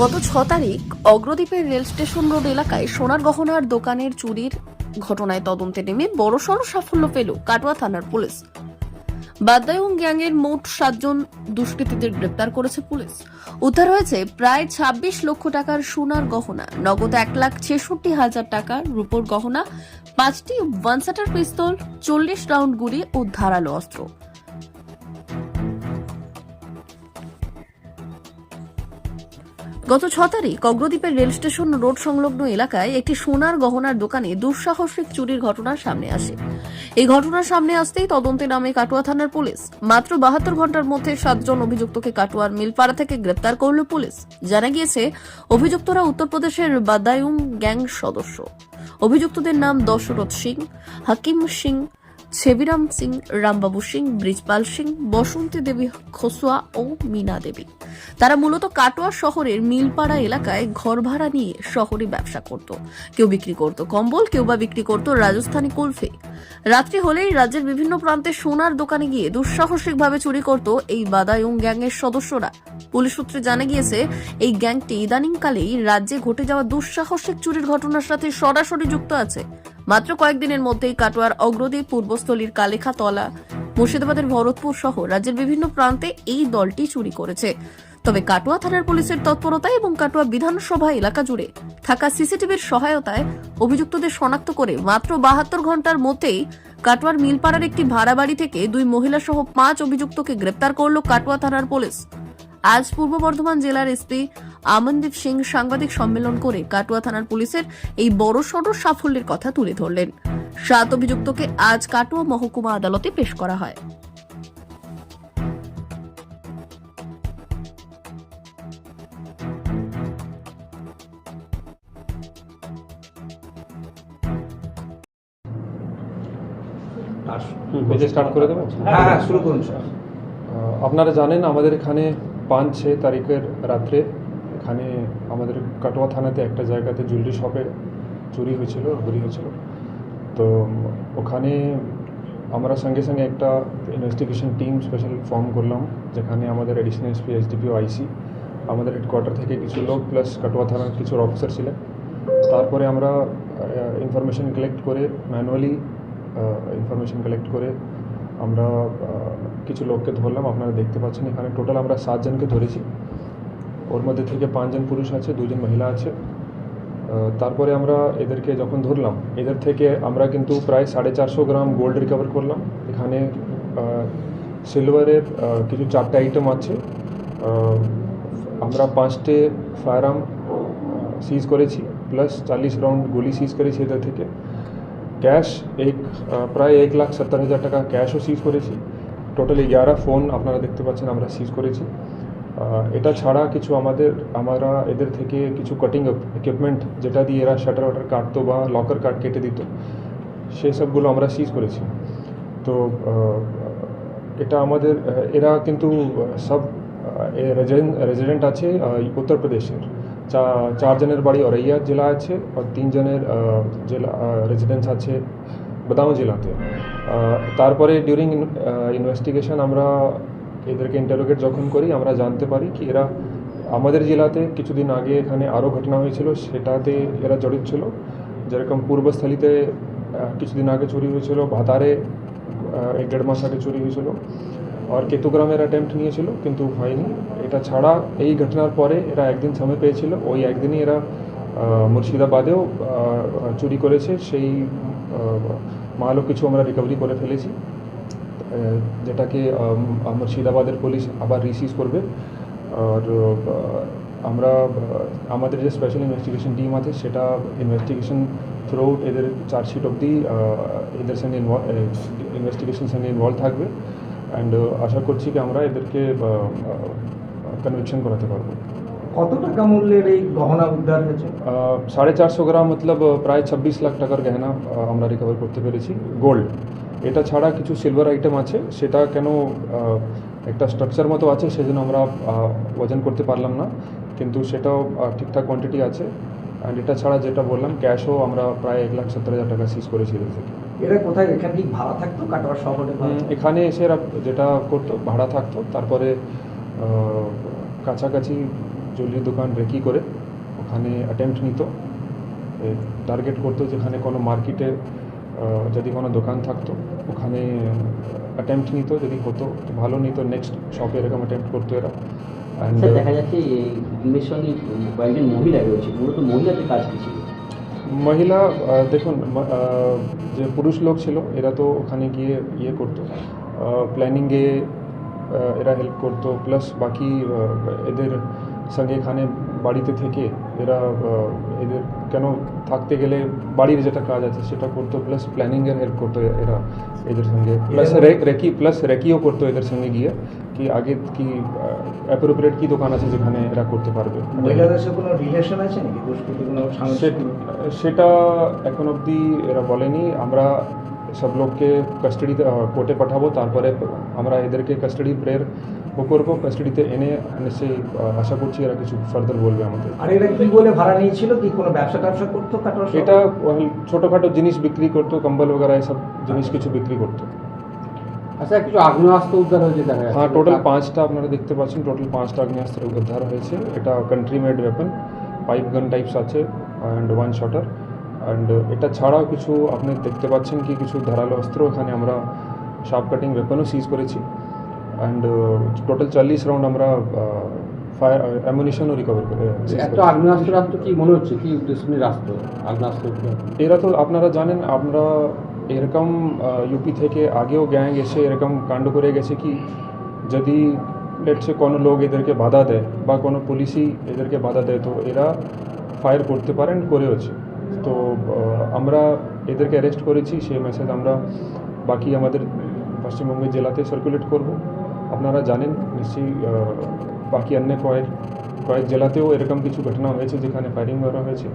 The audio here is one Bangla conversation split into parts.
গত ছ তারিখ অগ্রদ্বীপের রেল স্টেশন রোড এলাকায় সোনার গহনার দোকানের চুরির ঘটনায় তদন্তে নেমে বড়সড় সাফল্য পেল কাটোয়া থানার পুলিশ। বাদ্দায়ুং গ্যাংয়ের মোট সাতজন দুষ্কৃতীদের গ্রেপ্তার করেছে পুলিশ। উদ্ধার হয়েছে প্রায় ছাব্বিশ লক্ষ টাকার সোনার গহনা, নগদ এক লাখ ছেষট্টি হাজার টাকার রূপোর গহনা, পাঁচটি ওয়ানসাটার পিস্তল চল্লিশ রাউন্ড গুলি ও ধারালো অস্ত্র। গত ছ তারিখ অগ্রদ্বীপের রেল স্টেশন রোড সংলগ্ন এলাকায় একটি সোনার গহনার দোকানে দুঃসাহসিক চুরির ঘটনা সামনে আসে। এই ঘটনার সামনে আসতেই তদন্তে নামে কাটুয়া থানার পুলিশ। মাত্র বাহাত্তর ঘণ্টার মধ্যে সাতজন অভিযুক্তকে কাটুয়ার মিলপাড়া থেকে গ্রেপ্তার করল পুলিশ। জানা গিয়েছে, অভিযুক্তরা উত্তরপ্রদেশের বাদায়ুং গ্যাং সদস্য। অভিযুক্তদের নাম দশরথ সিং, হাকিম সিং ছেবিরাম সিং, রামবাবু সিং, ব্রিজপাল সিং, বসন্তী দেবী খসুয়া ও মীনা দেবী। তারা মূলত কাটোয়া শহরের মিলপাড়া এলাকায় ঘর ভাড়া নিয়ে শহরে ব্যবসা করত। কেউ বিক্রি করত কম্বল, কেউ বা বিক্রি করত রাজস্থানী কুলফি। রাত্রি হলেই রাজ্যের বিভিন্ন প্রান্তে সোনার দোকানে গিয়ে দুঃসাহসিকভাবে চুরি করত এই বাদায়ুং গ্যাংয়ের সদস্যরা। পুলিশ সূত্রে জানা গিয়েছে, এই গ্যাংটি ইদানিংকালেই রাজ্যে ঘটে যাওয়া দুঃসাহসিক চুরির ঘটনার সাথে সরাসরি যুক্ত আছে। মাত্র কয়েকদিনের মধ্যেই কাটোয়ার অগ্রদ্বীপ পূর্বস্থলীর কালেখাতলা, মুর্শিদাবাদের ভরতপুর সহ রাজ্যের বিভিন্ন প্রান্তে এই দলটি চুরি করেছে। তবে কাটোয়া থানার পুলিশের তৎপরতায় এবং কাটোয়া বিধানসভা এলাকা জুড়ে থাকা সিসিটিভির সহায়তায় অভিযুক্তদের শনাক্ত করে মাত্র বাহাত্তর ঘণ্টার মধ্যেই কাটোয়ার মিলপাড়ার একটি ভাড়া বাড়ি থেকে দুই মহিলা সহ পাঁচ অভিযুক্তকে গ্রেপ্তার করল কাটোয়া থানার পুলিশ। আজ পূর্ব বর্ধমান জেলার এসপি আমনদীপ সিং সাংবাদিক সম্মেলন করে কাটোয়া থানার পুলিশের এই বড়সড় সাফল্যের কথা তুলে ধরলেন। সাত অভিযুক্তকে আজ কাটোয়া মহকুমা আদালতে পেশ করা হয়। পেজে স্টার্ট করে দেবো হ্যাঁ হ্যাঁ শুরু করুন স্যার। আপনারা জানেন আমাদের এখানে পাঁচ ছয় তারিখের রাত্রে এখানে আমাদের কাটোয়া থানাতে একটা জায়গাতে জুয়েলারি শপে চুরি হয়েছিল চুরি হয়েছিল। তো, ওখানে আমরা সঙ্গে সঙ্গে একটা ইনভেস্টিগেশন টিম স্পেশাল ফর্ম করলাম, যেখানে আমাদের এডিশনাল এসপি এসডিপিও আইসি আমাদের হেডকোয়ার্টার থেকে কিছু লোক প্লাস কাটোয়া থানার কিছু অফিসার ছিলেন। তারপরে আমরা ইনফরমেশন কালেক্ট করে ম্যানুয়ালি ইনফরমেশন কালেক্ট করে আমরা কিছু লোককে ধরলাম। আপনারা দেখতে পাচ্ছেন এখানে টোটাল আমরা সাতজনকে ধরেছি। ওর মধ্যে থেকে পাঁচজন পুরুষ আছে, দুজন মহিলা আছে। তারপরে আমরা এদেরকে যখন ধরলাম, এদের থেকে আমরা কিন্তু প্রায় সাড়ে চারশো গ্রাম গোল্ড রিকভার করলাম। এখানে সিলভারের কিছু চারটে আইটেম আছে। আমরা পাঁচটে ফায়ার আর্ম সিজ করেছি প্লাস চাল্লিশ রাউন্ড গুলি সিজ করেছি এদের থেকে। ক্যাশ এক প্রায় এক লাখ সত্তর হাজার টাকা ক্যাশও সিজ করেছি। টোটালি এগারো ফোন আপনারা দেখতে পাচ্ছেন, আমরা সিজ করেছি। এটা ছাড়া কিছু আমাদের, আমরা এদের থেকে কিছু কাটিং ইকুইপমেন্ট যেটা দিয়ে এরা শাটার ওয়াটার কাটতো বা লকার কাট কেটে দিত সেই সবগুলো আমরা সিজ করেছি। তো এটা আমাদের এরা কিন্তু সব রেজিডেন্ট আছে উত্তরপ্রদেশের চা চারজনের বাড়ি অরৈয়া জেলা আছে আর তিনজনের জেলা রেজিডেন্স আছে বাদাম জেলাতে। তারপরে ডিউরিং ইনভেস্টিগেশন আমরা এদেরকে ইন্টারোগেট যখন করি, আমরা জানতে পারি কি এরা আমাদের জেলাতে কিছুদিন আগে এখানে আরও ঘটনা হয়েছিল, সেটাতে এরা জড়িত ছিল। যেরকম পূর্বস্থলীতে কিছুদিন আগে চুরি হয়েছিল, ভাতারে এক দেড় মাস আগে চুরি হয়েছিল। আর কেতুগ্রামের অ্যাটেম্প্ট নিয়েছিল, কিন্তু হয়নি। এটা ছাড়া এই ঘটনার পরে এরা একদিন সময় পেয়েছিল। ওই একদিনই এরা মুর্শিদাবাদেও চুরি করেছে। সেই মালও কিছু আমরা রিকভারি করে ফেলেছি। যেটাকে মুর্শিদাবাদের পুলিশ আবার রিসিভ করবে। আর আমরা আমাদের যে স্পেশাল ইনভেস্টিগেশন টিম আছে সেটা ইনভেস্টিগেশন থ্রু এদের চার্জশিট অবধি এদের সঙ্গে ইনভেস্টিগেশন সঙ্গে ইনভলভ থাকবে। অ্যান্ড আশা করছি কি আমরা এদেরকে কনভিকশন করাতে পারব। কত টাকা মূল্যের এই গহনা উদ্ধার হয়েছে? সাড়ে চারশো গ্রাম মতলব প্রায় ছাব্বিশ লাখ টাকার গহনা আমরা রিকভার করতে পেরেছি। গোল্ড এটা ছাড়া কিছু সিলভার আইটেম আছে। সেটা কেন একটা স্ট্রাকচার মতো আছে সেজন্য আমরা ওজন করতে পারলাম না। কিন্তু সেটাও ঠিকঠাক কোয়ান্টিটি আছে। অ্যান্ড এটা ছাড়া যেটা বললাম ক্যাশও আমরা প্রায় এক লাখ সত্তর হাজার টাকা সিজ করেছি এরা কোথায়? এখানে কি ভাড়া থাকতো? কাটোয়ার শহরে এখানে এসে এরা যেটা করতো ভাড়া থাকতো। তারপরে কাছাকাছি জুয়েলারি দোকান রেকি করে ওখানে অ্যাটেম্প্ট নিত। টার্গেট করতো যেখানে কোনো মার্কেটে যদি কোনো দোকান থাকতো ওখানে অ্যাটেম্পট নিত যদি হতো ভালো নিত নেক্সট শপে এরকম অ্যাটেম্পট করতো এরা। স্যার দেখা যাচ্ছে এই টিমের সঙ্গে কয়েকজন মহিলা রয়েছে মূলত মহিলাদের কাজ কি ছিল? মহিলা দেখুন যে পুরুষ লোক ছিল এরা তো ওখানে গিয়ে ইয়ে করতো। প্ল্যানিংয়ে এরা হেল্প করতো প্লাস বাকি এদের সঙ্গে এখানে বাড়িতে থেকে এরা এদের কেন থাকতে গেলে বাড়ির যেটা কাজ আছে সেটা করতো প্লাস প্ল্যানিংয়ের হেল্প করতো এরা এদের সঙ্গে। প্লাস রেকি প্লাস রেকিও করতো এদের সঙ্গে গিয়ে কি আগে কি অ্যাপ্রোপ্রিয়েট কি দোকান আছে যেখানে এরা করতে পারবে? কোনো রিলেশন আছে নাকি? সেটা এখন অবধি এরা বলেনি। আমরা সব লোককে কাস্টাডিতে কোর্টে পাঠাবো তারপরে আমরা এদেরকে কাস্টাডি প্রেয়ার ও করবো কাস্টাডিতে এনে নিশ্চয়ই আহ, আশা করছি এরা কিছু ফার্দার বলবে আমাদের আর এরা কি বলে ভাড়া নিয়েছিল কি কোনো ব্যবসা ট্যাবসা করতো কাটোয়া শহরে? এটা ওই ছোটোখাটো জিনিস বিক্রি করতো কম্বল वगैरह এসব জিনিস কিছু বিক্রি করতো আচ্ছা কিছু আগ্নেয়াস্ত্র উদ্ধার হয়েছে দেখা যাচ্ছে হ্যাঁ টোটাল পাঁচটা আপনারা দেখতে পাচ্ছেন টোটাল পাঁচটা আগ্নেয়াস্ত্র উদ্ধার হয়েছে এটা country made weapon pipe gun types আছে অ্যান্ড ওয়ান শটার অ্যান্ড এটা ছাড়াও কিছু আপনি দেখতে পাচ্ছেন কি কিছু ধারালো অস্ত্র এখানে আমরা শার্প কাটিং ওয়েপনও সিজ করেছি। অ্যান্ড টোটাল চল্লিশ রাউন্ড আমরা ফায়ার অ্যামুনিশনও রিকভার করে এত করেছি। আগ্নেয়াস্ত্র রাস্তা কি মনে হচ্ছে? কি উদ্দেশ্য নিয়ে রাস্তা আগ্নেয়াস্ত্র এরা তো আপনারা জানেন আমরা এরকম ইউপি থেকে আগেও গ্যাং এসে এরকম কাণ্ড করে গেছে কি যদি লেটসে কোনো লোক এদেরকে বাধা দেয় বা কোনো পুলিশই এদেরকে বাধা দেয় তো এরা ফায়ার করতে পারেন করেওছে। তো আমরা এদেরকে অ্যারেস্ট করেছি সেই মেসেজ আমরা বাকি আমাদের পশ্চিমবঙ্গের জেলাতে সার্কুলেট করব। আপনারা জানেন নিশ্চয়ই বাকি অন্য কয়েক কয়েক জেলাতেও এরকম কিছু ঘটনা হয়েছে যেখানে ফায়ারিং করা হয়েছে।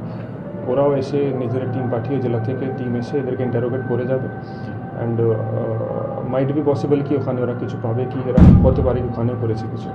ওরাও এসে নিজের টিম পাঠিয়ে জেলা থেকে টিম এসে এদেরকে ইন্টারোগেট করে যাবে। অ্যান্ড মাইট বি পসিবল কি ওখানে ওরা কিছু পাবে কি এরা হতে পারে ওখানেও করেছে কিছু।